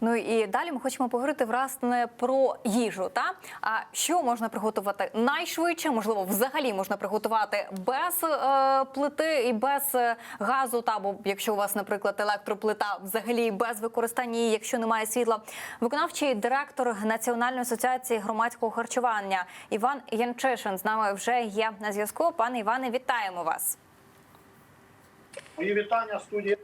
Ну і далі ми хочемо поговорити власне про їжу. Та а що можна приготувати найшвидше? Можливо, взагалі можна приготувати без е, плити і без е, газу, та або якщо у вас, наприклад, електроплита, взагалі без використання її, якщо немає світла. Виконавчий директор Національної асоціації громадського харчування Іван Янчишин з нами вже є на зв'язку. Пане Іване, вітаємо вас. Мої вітання студії.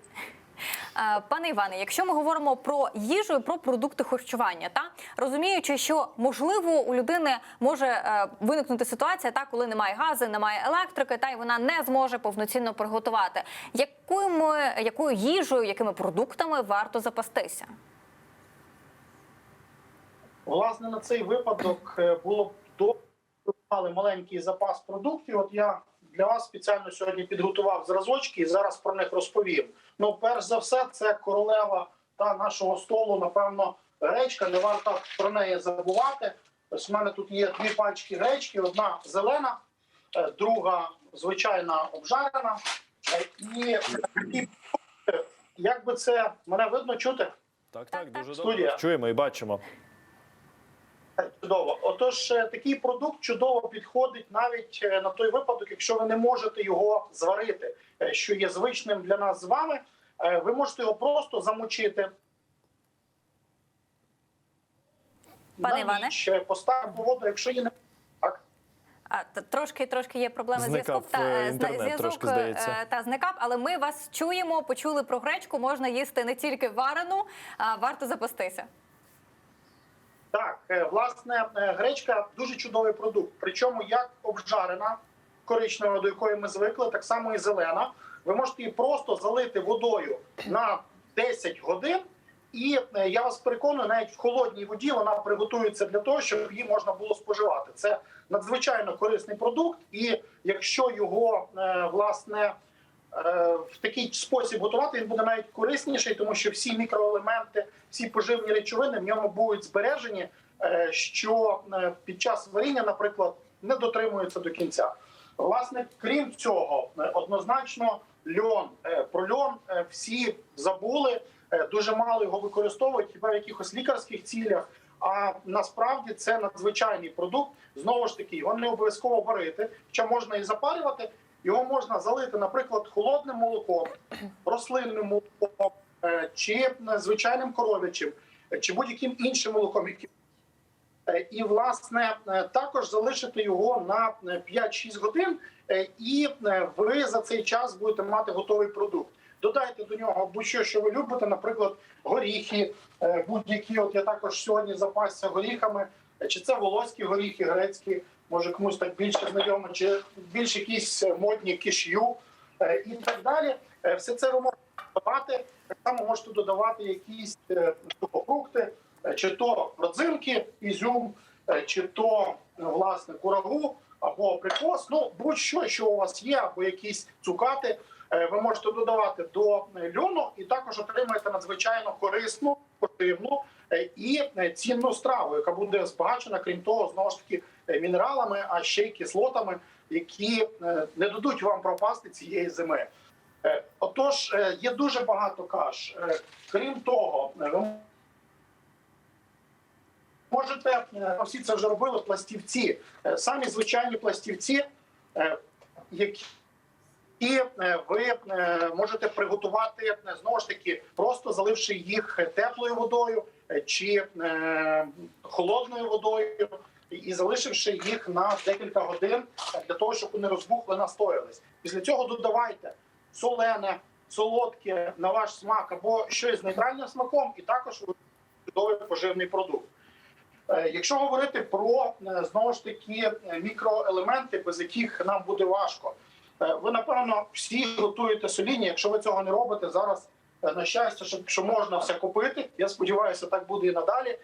Е, Пане Іване, якщо ми говоримо про їжу і про продукти харчування, та розуміючи, що можливо у людини може е, виникнути ситуація, та коли немає газу, немає електрики, та й вона не зможе повноцінно приготувати. Якою якою їжею, якими продуктами варто запастися? Власне, на цей випадок е, було б добре, маленький запас продуктів. От я для вас спеціально сьогодні підготував зразочки і зараз про них розповім. Ну, перш за все, це королева та нашого столу, напевно, гречка. Не варто про неї забувати. Ось в мене тут є дві пачки гречки: одна зелена, е, друга звичайна обжарена. Е, І, і як би це мене видно чути? Так, Так, дуже Студія. Чуємо і бачимо. Чудово. Отож, е, такий продукт чудово підходить навіть е, на той випадок, якщо ви не можете його зварити, е, що є звичним для нас з вами. Ви можете його просто замочити. Пане Іване? е, воду, якщо є не так. А трошки трошки є проблеми зв'язку. Та інтернет зв'язок трошки, здається. та зникав, але ми вас чуємо, почули про гречку. Можна їсти не тільки варену, а варто запастися. Так, е, власне, е, гречка дуже чудовий продукт. Причому як обжарена коричнева, до якої ми звикли, так само і зелена. Ви можете її просто залити водою на 10 годин, і е, я вас переконую, навіть в холодній воді вона приготується для того, щоб її можна було споживати. Це надзвичайно корисний продукт, і якщо його власне в такий спосіб готувати, він буде навіть корисніший, тому що всі мікроелементи, всі поживні речовини в ньому будуть збережені, е, що е, під час варіння, наприклад, не дотримуються до кінця. Власне, крім цього, е, однозначно льон. Про льон всі забули, дуже мало його використовують хіба в якихось лікарських цілях. А насправді це надзвичайний продукт. Знову ж таки, його не обов'язково варити, хоча можна і запарювати. Його можна залити, наприклад, холодним молоком, рослинним молоком, е, чи е, звичайним коров'ячим, е, чи будь-яким іншим молоком, і власне також залишити його на е, 5-6 годин, і ви за цей час будете мати готовий продукт. Додайте до нього будь-що, що ви любите, наприклад, горіхи, будь-які. От я також сьогодні запасся горіхами, чи це волоські горіхи, грецькі, може комусь так більше знайомо, чи більш якісь модні киш'ю е, і так далі. Е, Все це ви можете додавати. Так само можете додавати якісь е, сухофрукти, чи то родзинки, ізюм, чи то власне курагу або абрикос. Ну будь-що, що у вас є, або якісь цукати. Ви можете додавати до льону і також отримаєте надзвичайно корисну, поживну і е, цінну страву, яка буде збагачена, крім того, знову ж таки е, мінералами, а ще й кислотами, які е, не дадуть вам пропасти цієї зими. Е, Отож, е, є дуже багато каш. Е, Крім того, е, ви можете е, всі це вже робили пластівці, Е, самі звичайні пластівці, е, які е, ви е, можете приготувати е, знову ж таки, просто заливши їх теплою водою е, чи е, холодною водою. І залишивши їх на декілька годин для того, щоб вони розбухли, настоялись. Після цього додавайте солене, солодке на ваш смак або щось з нейтральним смаком, і також чудовий поживний продукт. Е, Якщо говорити про е, знову ж таки мікроелементи, без яких нам буде важко, ви напевно всі готуєте соління. Якщо ви цього не робите зараз, на щастя, що, що можна все купити. Я сподіваюся, так буде і надалі.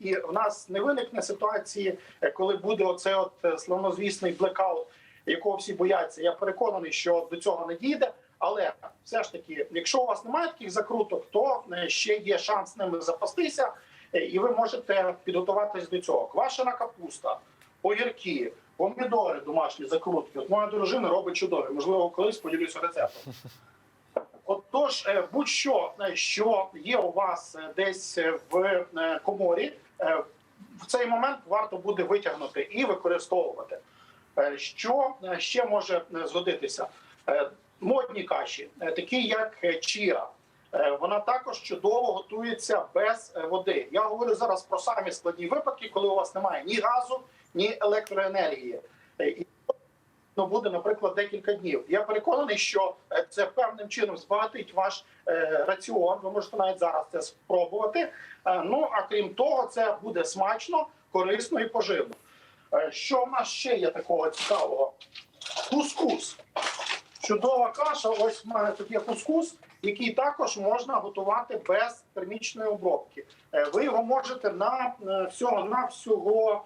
І в нас не виникне ситуації, е, коли буде оце от е, славнозвісний блекаут, якого всі бояться. Я переконаний, що до цього не дійде. Але все ж таки, якщо у вас немає таких закруток, то е, ще є шанс ними запастися, і ви можете підготуватись до цього. Квашена капуста, огірки, помідори, домашні закрутки. От моя дружина робить чудові. Можливо, колись поділюся рецептом. Тож, е, будь-що, е, що є у вас е, десь в коморі, в цей момент варто буде витягнути і використовувати. Що ще може згодитися? Модні каші, такі як. Е, Вона також чудово готується без води. Я говорю зараз про самі складні випадки, коли у вас немає ні газу, ні електроенергії. Ну, буде, наприклад, декілька днів. Я переконаний, що е, це певним чином збагатить ваш е, раціон. Ви можете навіть зараз це спробувати. Е, ну а крім того, це буде смачно, корисно і поживно. Що в нас ще є такого цікавого? Кускус. Чудова каша. Ось в мене тут є кускус, який також можна готувати без термічної обробки. Ви його можете на всього на всього.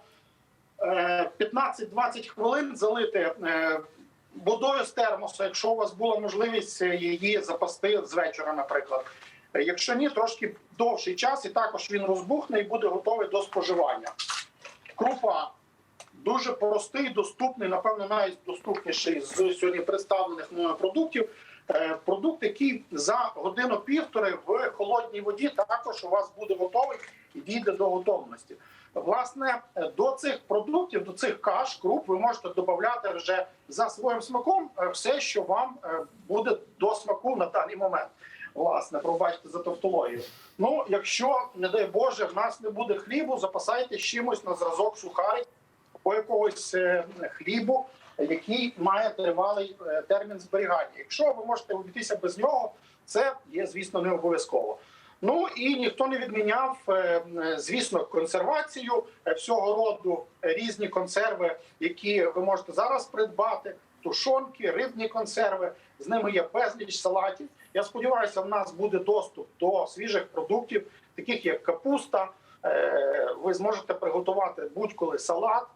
Е, 15-20 хвилин залити е, водою з термоса, якщо у вас була можливість е, її запасти з вечора, наприклад. Е, Якщо ні, трошки довший час, і також він розбухне і буде готовий до споживання. Крупа дуже простий, доступний, напевно, навіть доступніший з сьогодні представлених мною продуктів. Е, Продукт, який за годину-півтори в холодній воді також у вас буде готовий дійде до готовності. Власне, е, до цих продуктів, до цих каш, круп, ви можете додати вже за своїм смаком е, все, що вам е, буде до смаку на даний момент. Власне, пробачте за тавтологію. Ну, якщо, не дай Боже, в нас не буде хлібу, запасайтесь чимось на зразок сухарик або якогось хлібу, який має тривалий термін зберігання. Якщо ви можете обійтися без нього, це є, звісно, не обов'язково. Ну і ніхто не відміняв, е, е, звісно, консервацію е, всього роду різні консерви, які ви можете зараз придбати. Тушонки, рибні консерви, з ними є безліч салатів. Я сподіваюся, в нас буде доступ до свіжих продуктів, таких як капуста. Ви зможете приготувати будь-коли салат.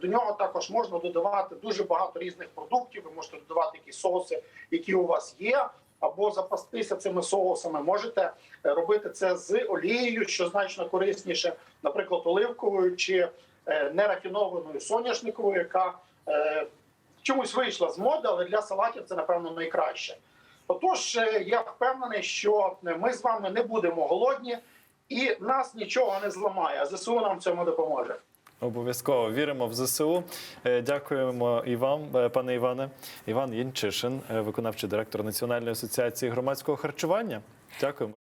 До нього також можна додавати дуже багато різних продуктів. Ви можете додавати якісь соуси, які у вас є, або запастися цими соусами. Можете е, робити це з олією, що значно корисніше, наприклад, оливковою чи е, нерафінованою соняшниковою, яка е, чомусь вийшла з моди, але для салатів це напевно найкраще. Отож, я впевнений, що ми з вами не будемо голодні, і нас нічого не зламає. ЗСУ нам в цьому допоможе. Обов'язково віримо в ЗСУ. Е, Дякуємо і вам, е, пане Іване. Іван Янчишин, е, виконавчий директор Національної асоціації громадського харчування. Дякуємо.